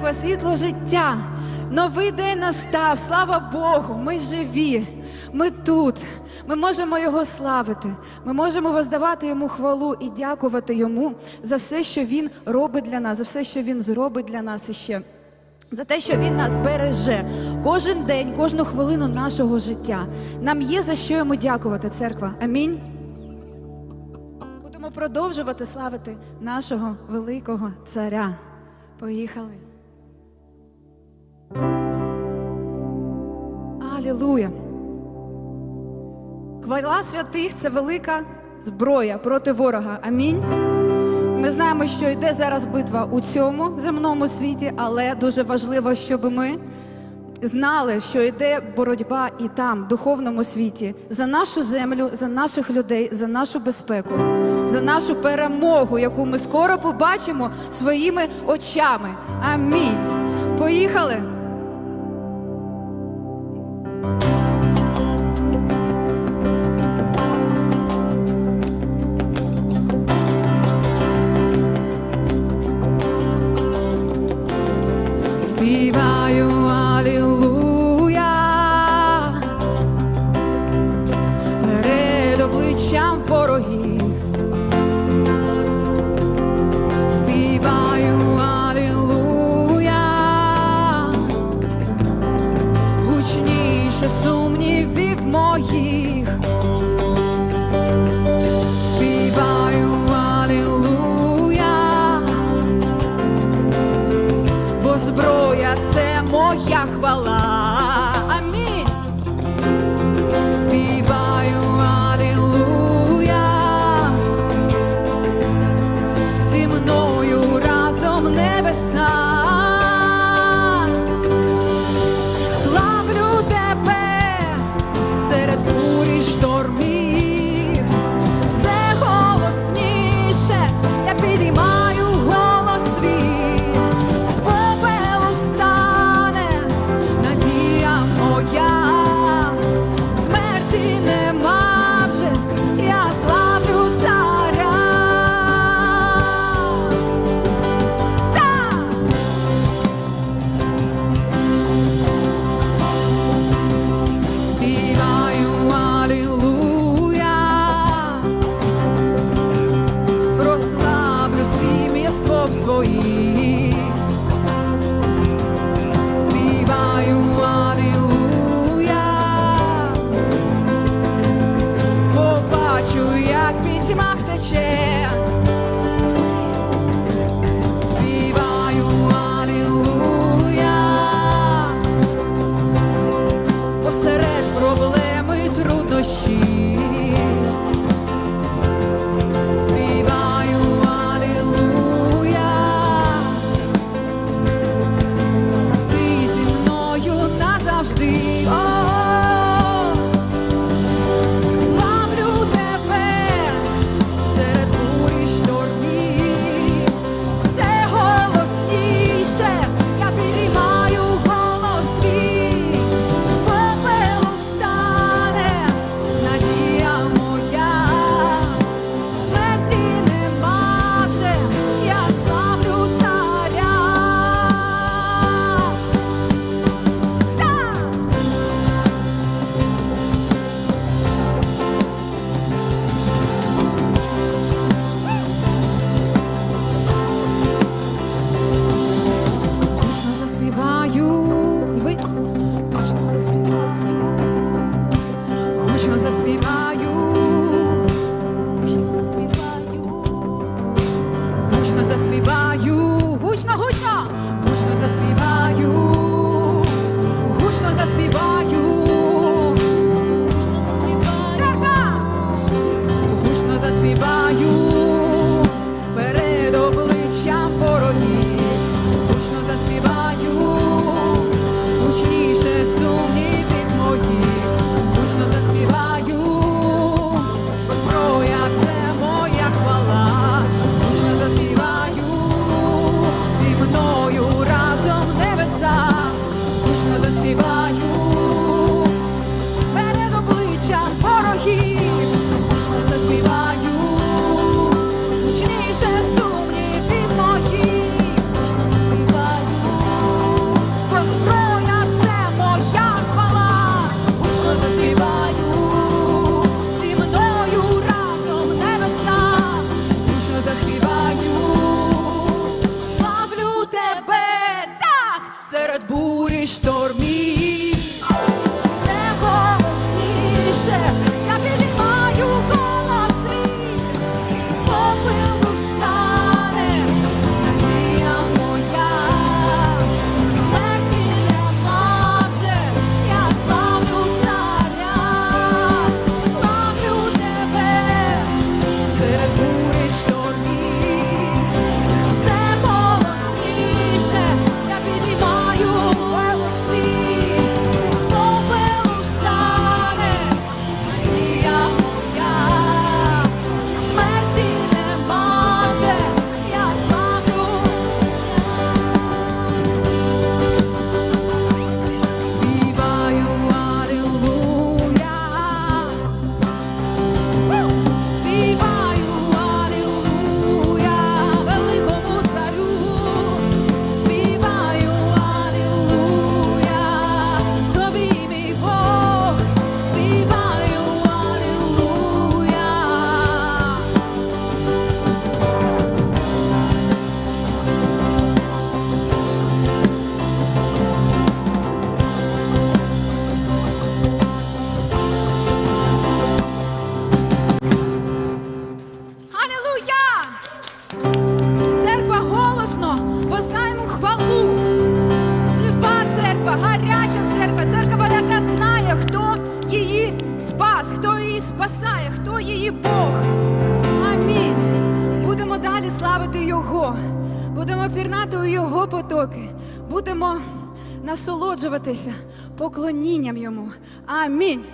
церква, світло життя. Новий день настав. Слава Богу! Ми живі. Ми тут. Ми можемо його славити. Ми можемо воздавати йому хвалу і дякувати йому за все, що він робить для нас, за все, що він зробить для нас іще. За те, що він нас береже кожен день, кожну хвилину нашого життя. Нам є за що йому дякувати, церква. Амінь. Будемо продовжувати славити нашого великого царя. Поїхали. Алілуя. Хвала святих це велика зброя проти ворога. Амінь. Ми знаємо, що йде зараз битва у цьому земному світі, але дуже важливо, щоб ми знали, що йде боротьба і там, в духовному світі, за нашу землю, за наших людей, за нашу безпеку, за нашу перемогу, яку ми скоро побачимо своїми очами. Амінь. Поїхали! заспіваю, гучно, гучно, гучно заспіваю. estou. Його, будемо пірнати у Його потоки, будемо насолоджуватися поклонінням Йому. Амінь.